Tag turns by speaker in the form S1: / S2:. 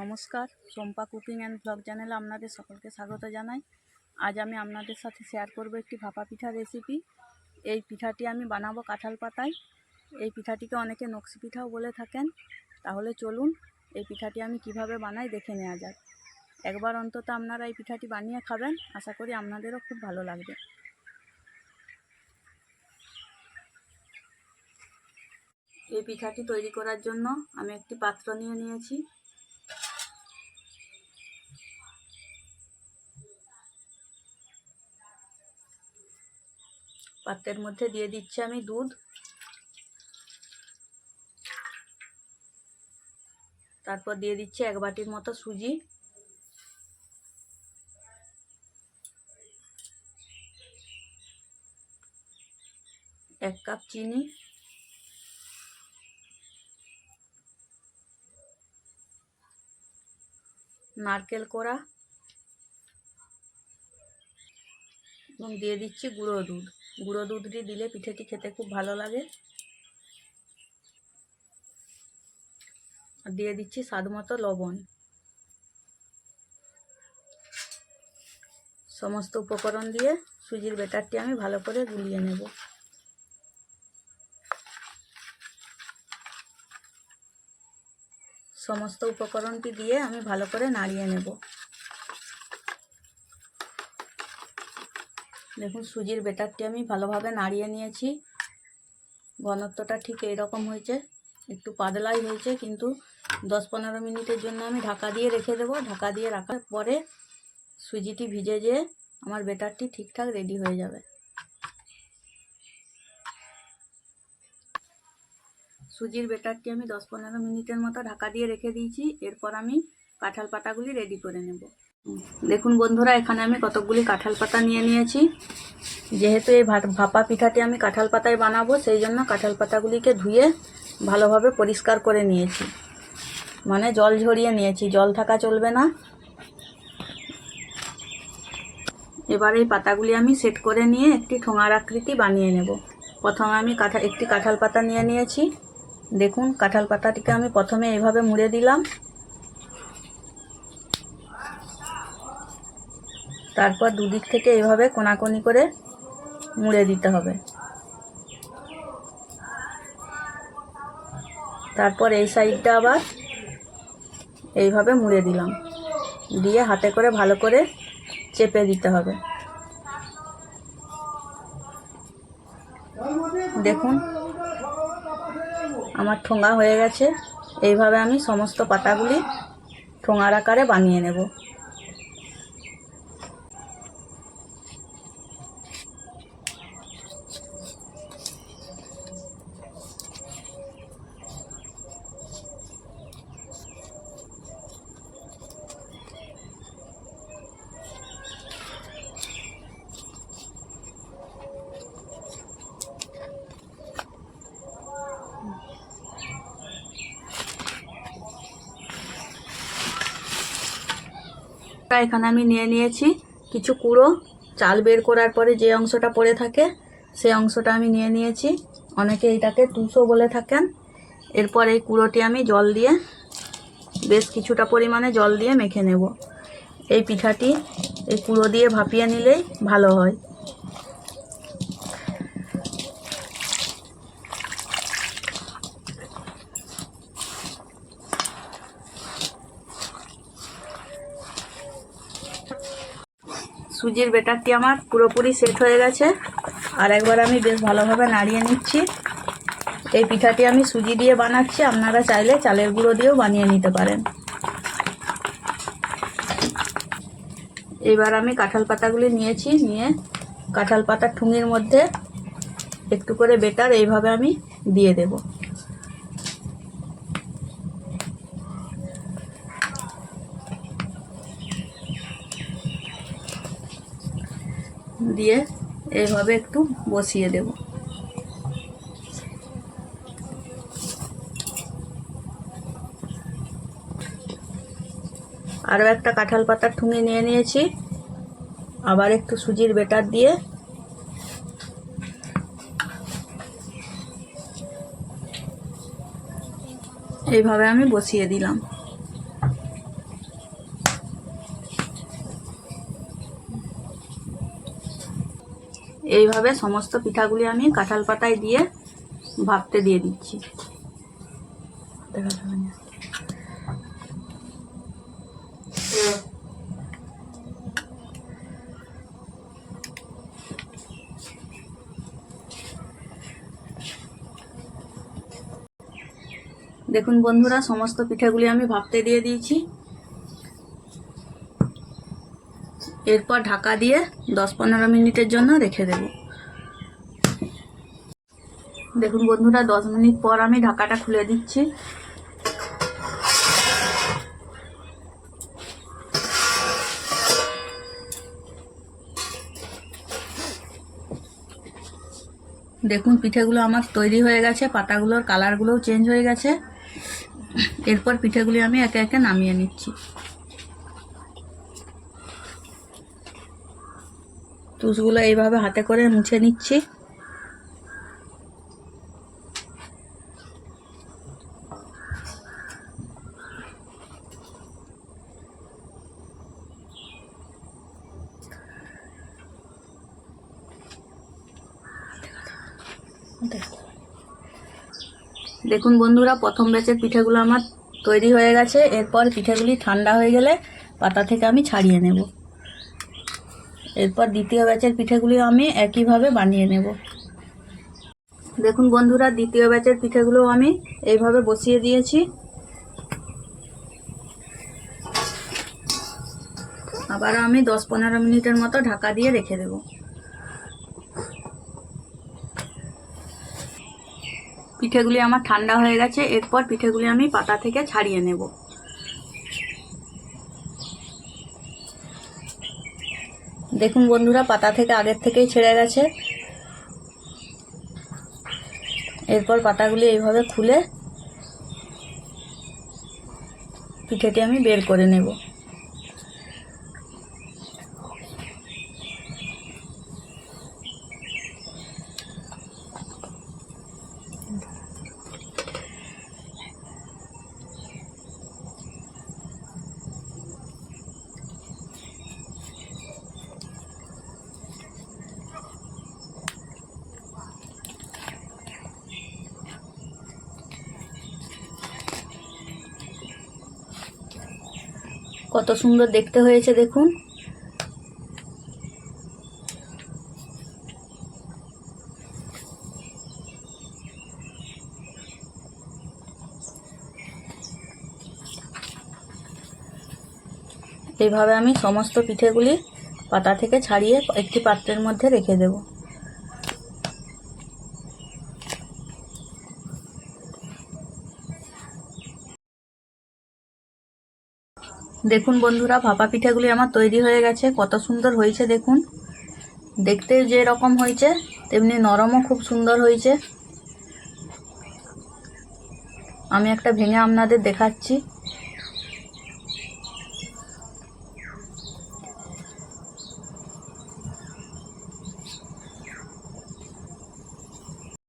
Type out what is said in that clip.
S1: নমস্কার, চম্পা cooking and blog চ্যানেলে আপনাদের সকলকে স্বাগত জানাই। আজ আমি আপনাদের সাথে শেয়ার করব একটি ভাপা পিঠা রেসিপি এই পিঠাটি আমি বানাবো কাঁঠাল পাতায়। এই পিঠাটিকে অনেকে নকশি পিঠাও বলে থাকেন। তাহলে চলুন, এই পিঠাটি আমি কীভাবে বানাই দেখে নেওয়া যাক। একবার অন্তত আপনারা এই পিঠাটি বানিয়ে খাবেন, আশা করি আপনাদেরও খুব ভালো লাগবে। এই পিঠাটি তৈরি করার জন্য আমি একটি পাত্র নিয়ে নিয়েছি। পাত্রের মধ্যে দিয়ে দিচ্ছি আমি দুধ। তারপর দিয়ে দিচ্ছি এক বাটির মতো সুজি। এক কাপ চিনি। নারকেল কোড়া। এবং দিয়ে দিচ্ছি গুঁড়ো দুধ। গুঁড়ো দুধটি দিলে পিঠেটি খেতে খুব ভালো লাগে। দিয়ে দিচ্ছি স্বাদ মতো লবণ। সমস্ত উপকরণ দিয়ে সুজির বেটারটি আমি ভালো করে গুলিয়ে নেব। সমস্ত উপকরণটি দিয়ে আমি ভালো করে নাড়িয়ে নেব। দেখুন, সুজির বেটারটি আমি ভালোভাবে নাড়িয়ে নিয়েছি। ঘনত্বটা ঠিক এইরকম হয়েছে। একটু পাতলাই হয়েছে, কিন্তু দশ পনেরো মিনিটের জন্য আমি ঢাকা দিয়ে রেখে দেবো। ঢাকা দিয়ে রাখার পরে সুজিটি ভিজে যেয়ে আমার বেটারটি ঠিকঠাক রেডি হয়ে যাবে। সুজির বেটারটি আমি দশ পনেরো মিনিটের মতো ঢাকা দিয়ে রেখে দিয়েছি। এরপর আমি কাঁঠাল পাতাগুলি রেডি করে নেব। দেখুন বন্ধুরা, এখানে আমি কতকগুলি কাঁঠাল পাতা নিয়ে নিয়েছি। যেহেতু এই ভাপা পিঠাটি আমি কাঁঠাল পাতায় বানাবো, সেই জন্য কাঁঠাল পাতাগুলিকে ধুয়ে ভালোভাবে পরিষ্কার করে নিয়েছি। মানে জল ঝরিয়ে নিয়েছি, জল থাকা চলবে না। এবার এই পাতাগুলি আমি সেট করে নিয়ে একটি ঠোঙার আকৃতি বানিয়ে নেব। প্রথমে আমি কাঁঠা একটি কাঁঠাল পাতা নিয়ে নিয়েছি। দেখুন, কাঁঠাল পাতাটিকে আমি প্রথমে এইভাবে মুড়ে দিলাম। তারপর দুদিক থেকে এইভাবে কোনাকুনি করে মুড়ে দিতে হবে। তারপর এই সাইডটা আবার এইভাবে মুড়ে দিলাম। দিয়ে হাতে করে ভালো করে চেপে দিতে হবে। দেখুন, আমার ঠোঙা হয়ে গেছে। এইভাবে আমি সমস্ত পাতাগুলি ঠোঙার আকারে বানিয়ে নেব। এখানে আমি নিয়ে নিয়েছি। কিছু কুড়ো, চাল বের করার পরে যে অংশটা পড়ে থাকে, সে অংশটা আমি নিয়ে নিয়েছি। অনেকে এইটাকে তুষো বলে থাকেন। এরপর এই কুড়োটি আমি জল দিয়ে বেশ কিছুটা পরিমাণে জল দিয়ে মেখে নেব। এই পিঠাটি এই কুড়ো দিয়ে ভাপিয়ে নিলেই ভালো হয়। সুজির বেটারটি আমার পুরোপুরি সেট হয়ে গেছে। আর একবার আমি বেশ ভালোভাবে নাড়িয়ে নিচ্ছি। এই পিঠাটি আমি সুজি দিয়ে বানাচ্ছি। আপনারা চাইলে চালের গুঁড়ো দিয়েও বানিয়ে নিতে পারেন। এবার আমি কাঁঠাল পাতাগুলি নিয়েছি, নিয়ে কাঁঠাল পাতার ঠুঙির মধ্যে একটু করে বেটার এইভাবে আমি দিয়ে দেবো। দিয়ে এইভাবে একটু বসিয়ে দেব। আরও একটা কাঁঠাল পাতার ঠুঙে নিয়ে নিয়েছি। আবার একটু সুজির বেটার দিয়ে এইভাবে আমি বসিয়ে দিলাম। এইভাবে সমস্ত পিঠাগুলি আমি কাঁঠাল পাতায় দিয়ে ভাপতে দিয়ে দিচ্ছি। দেখুন বন্ধুরা, সমস্ত পিঠাগুলি আমি ভাপতে দিয়ে দিয়েছি এরপর ঢাকা দিয়ে দশ পনেরো মিনিটের জন্য রেখে দেব। দেখুন বন্ধুরা, দশ মিনিট পর আমি ঢাকাটা খুলে দিচ্ছি। দেখুন, পিঠেগুলো আমার তৈরি হয়ে গেছে, পাতাগুলোর কালারগুলোও চেঞ্জ হয়ে গেছে। এরপর পিঠেগুলি আমি একে একে নামিয়ে নিচ্ছি। তুষগুলো এইভাবে হাতে করে মুছে নিচ্ছি। দেখুন বন্ধুরা, প্রথম ব্যাচের পিঠেগুলো আমার তৈরি হয়ে গেছে। এরপর পিঠেগুলি ঠান্ডা হয়ে গেলে পাতা থেকে আমি ছাড়িয়ে নেব। এরপর দ্বিতীয় ব্যাচের পিঠেগুলি আমি একইভাবে বানিয়ে নেব। দেখুন বন্ধুরা, দ্বিতীয় ব্যাচের পিঠেগুলো আমি এইভাবে বসিয়ে দিয়েছি। আবারও আমি দশ পনেরো মিনিটের মতো ঢাকা দিয়ে রেখে দেবো। পিঠেগুলি আমার ঠান্ডা হয়ে গেছে, এরপর পিঠেগুলি আমি পাতা থেকে ছাড়িয়ে নেব। দেখুন বন্ধুরা, পাতা থেকে আগের থেকেই ছেড়ে গেছে। এরপর পাতাগুলি এইভাবে খুলে পিঠেটি আমি বের করে নেব। কত সুন্দর দেখতে হয়েছে, দেখুন। এইভাবে আমি সমস্ত পিঠেগুলি পাতা থেকে ছাড়িয়ে একটি পাত্রের মধ্যে রেখে দেব। দেখুন বন্ধুরা, ভাপা পিঠাগুলি আমার তৈরি হয়ে গেছে। কত সুন্দর হয়েছে দেখুন। দেখতে যে রকম হয়েছে, তেমনি নরমও খুব সুন্দর হয়েছে। আমি একটা ভেঙে আপনাদের দেখাচ্ছি।